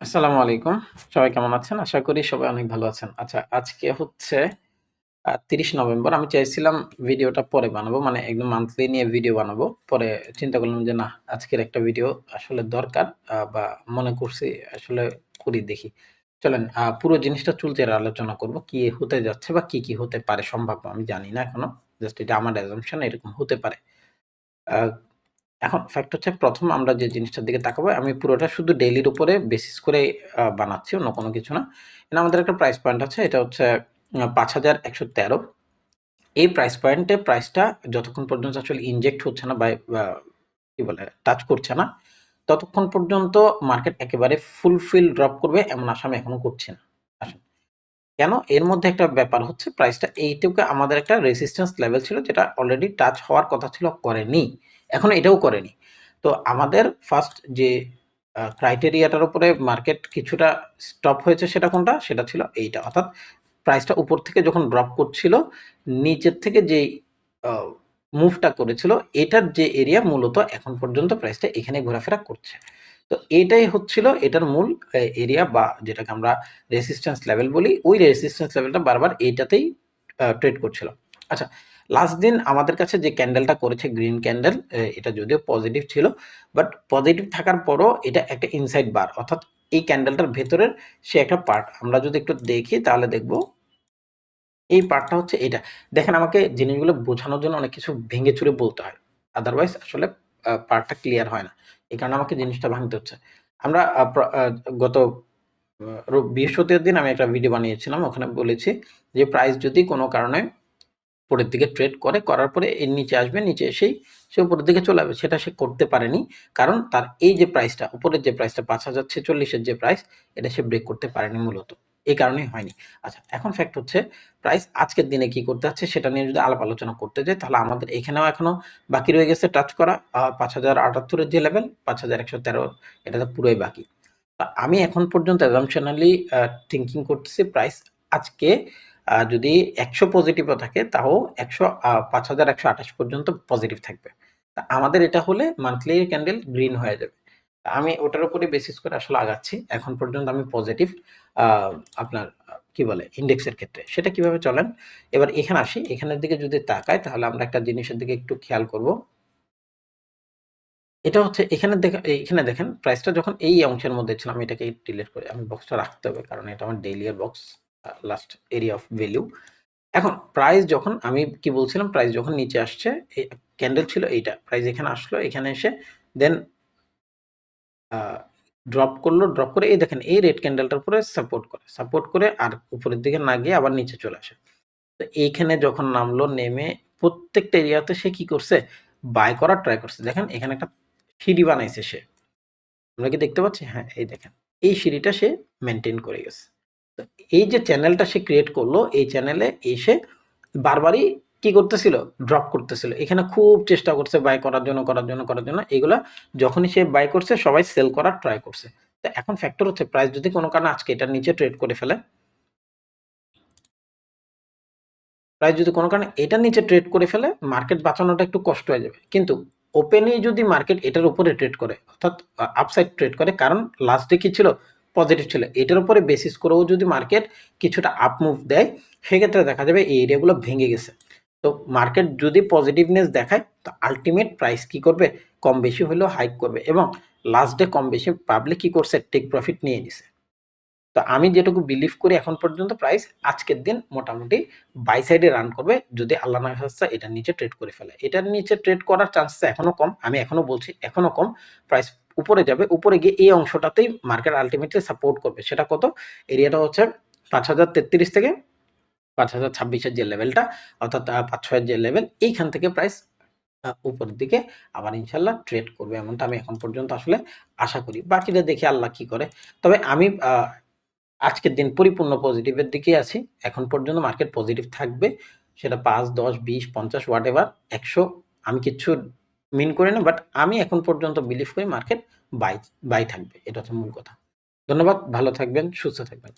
আসসালামু আলাইকুম। সবাই কেমন আছেন? আশা করি সবাই অনেক ভালো আছেন। আচ্ছা আজকে হচ্ছে তিরিশ নভেম্বর। আমি চাইছিলাম ভিডিওটা পরে বানাবো। মানে একদম মান্থলি নিয়ে ভিডিও বানাবো। পরে চিন্তা করলাম যে না আজকের একটা ভিডিও আসলে দরকার বা মনে করছি আসলে করি দেখি। চলেন পুরো জিনিসটা চুলচেরা আলোচনা করব। কি হতে যাচ্ছে বা কি, কি হতে পারে সম্ভাব্য আমি জানি না এখনও। জাস্ট এটা আমার অ্যাজাম্পশন এরকম হতে পারে। এখন ফ্যাক্ট হচ্ছে প্রথম আমরা যে জিনিসটার দিকে তাকাবো আমি পুরোটা শুধু ডেইলির উপরে বেসিস করে বানাচ্ছি অন্য কোনো কিছু না। এখানে আমাদের একটা প্রাইস পয়েন্ট আছে এটা হচ্ছে আ ৫,১১৩ এই প্রাইস পয়েন্টে প্রাইসটা যতক্ষণ পর্যন্ত আসলে ইনজেক্ট হচ্ছে না বা কি বলে টাচ করছে না, ততক্ষণ পর্যন্ত মার্কেট একেবারে ফুলফিল ড্রপ করবে এমন আশা আমি এখনও করছি না। কেন? এর মধ্যে একটা ব্যাপার হচ্ছে প্রাইসটা এইটুকু আমাদের একটা রেসিস্ট্যান্স লেভেল ছিল যেটা অলরেডি টাচ হওয়ার কথা ছিল করেনি। এখনও এটাও করেনি। তো আমাদের ফার্স্ট যে ক্রাইটেরিয়াটার উপরে মার্কেট কিছুটা স্টপ হয়েছে সেটা কোনটা? সেটা ছিল এইটা। অর্থাৎ প্রাইসটা উপর থেকে যখন ড্রপ করছিল, নিচের থেকে যেই মুভটা করেছিল, এটার যে এরিয়া মূলত এখন পর্যন্ত প্রাইসটা এখানে ঘোরাফেরা করছে। তো এটাই হচ্ছিল এটার মূল এরিয়া বা যেটাকে আমরা রেসিস্ট্যান্স লেভেল বলি, ওই রেসিস্ট্যান্স লেভেলটা বারবার এইটাতেই ট্রেড করছিল। আচ্ছা, লাস্ট দিন আমাদের কাছে যে ক্যান্ডেলটা করেছে গ্রিন ক্যান্ডেল এটা যদিও পজিটিভ ছিল। বাট পজিটিভ থাকার পরও এটা একটা ইনসাইড বার অর্থাৎ এই ক্যান্ডেলটার ভেতরের সে একটা পার্ট। আমরা যদি একটু দেখি তাহলে দেখব এই পার্টটা হচ্ছে এইটা। দেখেন আমাকে জিনিসগুলো বোঝানোর জন্য অনেক কিছু ভেঙে চুরে বলতে হয়। আদারওয়াইজ আসলে পার্টটা ক্লিয়ার হয় না। এই কারণে আমাকে জিনিসটা ভাঙতে হচ্ছে। আমরা গত আ রো দিন আমি একটা ভিডিও বানিয়েছিলাম। ওখানে বলেছি যে প্রাইস যদি কোনো কারণে উপরের দিকে ট্রেড করে, করার পরে এর নিচে আসবে, নিচে এসেই সে উপরের দিকে চলে যাবে। সেটা সে করতে পারেনি। কারণ তার এই যে প্রাইসটা, উপরের যে প্রাইসটা ৫,০৪৬ এর যে প্রাইস, এটা সে ব্রেক করতে পারেনি মূলত। এই কারণেই হয়নি। আচ্ছা, এখন ফ্যাক্ট হচ্ছে প্রাইস আজকের দিনে কি করতে যাচ্ছে সেটা নিয়ে যদি আলাপ আলোচনা করতে যাই তাহলে আমাদের এখানেও এখনও বাকি রয়ে গেছে টাচ করা পাঁচ হাজার আটাত্তরের যে লেভেল, ৫,১১৩ এটা তো পুরোই বাকি। আমি এখন পর্যন্ত assumptionally থিঙ্কিং করতেছি প্রাইস আজকে যদি ১০০ পজিটিভও থাকে তাও ১০০ আ ৫,১২৮ পর্যন্ত পজিটিভ থাকবে। আমাদের এটা হলে মান্থলি ক্যান্ডেল গ্রিন হয়ে যাবে। আমি ওটার উপরে বেসিস করে আসলে আগাচ্ছি। এখন পর্যন্ত আমি পজিটিভ আপনার কি বলে ইন্ডেক্সের ক্ষেত্রে। সেটা কীভাবে চলেন? এবার এখানে আসি। এখানের দিকে যদি তাকাই তাহলে আমরা একটা জিনিসের দিকে একটু খেয়াল করব। এটা হচ্ছে এখানে দেখে এখানে দেখেন প্রাইসটা যখন এই অংশের মধ্যে ছিল আমি এটাকে ডিলিট করি। আমি বক্সটা রাখতে হবে কারণ এটা আমার ডেইলি এর box last area of value. এখন প্রাইস যখন আমি কি বলছিলাম প্রাইস যখন নিচে আসছে ক্যান্ডেল ছিল এইটা। প্রাইস এখানে আসলো, এখানে এসে দেন ড্রপ করল, ড্রপ করে এই দেখেন এই রেড ক্যান্ডেলটার উপরে সাপোর্ট করে। সাপোর্ট করে আর উপরের দিকে না গিয়ে আবার নিচে চলে আসে। তো এইখানে যখন নামলো নেমে প্রত্যেকটা এরিয়াতে সে কি করছে? বাই করার ট্রাই করছে। দেখেন এখানে একটা সিঁড়ি বানাইছে সে। আমরা কি দেখতে পাচ্ছি? হ্যাঁ, এই দেখেন। এই সিঁড়িটা সে মেইনটেইন করে গেছে। তো এই যে চ্যানেলটা সে ক্রিয়েট করল, এই চ্যানেলে এসে বারবারই কি করতেছিল? ড্রপ করতেছিল। এখানে খুব চেষ্টা করছে বাই করার জন্য, করার জন্য, করার জন্য। এগুলা যখনই সে বাই করছে সবাই সেল করার ট্রাই করছে। তো এখন ফ্যাক্টর হচ্ছে প্রাইস যদি কোনো কারণে আজকে এটার নিচে ট্রেড করে ফেলে প্রাইস যদি কোনো কারণে এটার নিচে ট্রেড করে ফেলে মার্কেট বাঁচানোটা একটু কষ্ট হয়ে যাবে। কিন্তু ওপেনেই যদি মার্কেট এটার উপরে ট্রেড করে অর্থাৎ আপসাইড ট্রেড করে কারণ লাস্ট কি ছিল? পজিটিভ ছিল। এটার উপরে বেসিস করেও যদি মার্কেট কিছুটা আপ মুভ দেয়, সেক্ষেত্রে দেখা যাবে এই এরিয়াগুলো ভেঙে গেছে। তো মার্কেট যদি পজিটিভনেস দেখায় তো আলটিমেট প্রাইস কি করবে? কম বেশি হলেও হাইক করবে এবং লাস্ট ডে কম বেশি পাবলিক কি করছে? টেক প্রফিট নিয়ে নিছে। তো আমি যেটুকু বিলিভ করি এখন পর্যন্ত প্রাইস আজকের দিন মোটামুটি বাই সাইডে রান করবে যদি আল্লাহ না খাস্তা এটার নিচে ট্রেড করে ফেলে। এটার নিচে ট্রেড করার চান্সেস এখনও কম। আমি এখনও বলছি এখনও কম। প্রাইস উপরে যাবে। উপরে গিয়ে এই অংশটাতেই মার্কেট আল্টিমেটলি সাপোর্ট করবে। সেটা কত? এরিয়াটা হচ্ছে ৫,০৩৩ থেকে ৫,০২৬ ছাব্বিশের যে লেভেলটা অর্থাৎ পাঁচ ৫-৬ যে লেভেল এইখান থেকে প্রাইস উপরের দিকে আবার ইনশাল্লাহ ট্রেড করবে এমনটা আমি এখন পর্যন্ত আসলে আশা করি। বাকিটা দেখি আল্লাহ কি করে। তবে আমি আজকের দিন পরিপূর্ণ পজিটিভের দিকেই আছি। এখন পর্যন্ত মার্কেট পজিটিভ থাকবে। সেটা ৫, ১০, ২০, ৫০ হোয়াটএভার ১০০ আমি কিচ্ছু মিন করি না। বাট আমি এখন পর্যন্ত বিলিভ করি মার্কেট বাই বাই থাকবে। এটা হচ্ছে মূল কথা। ধন্যবাদ। ভালো থাকবেন, সুস্থ থাকবেন।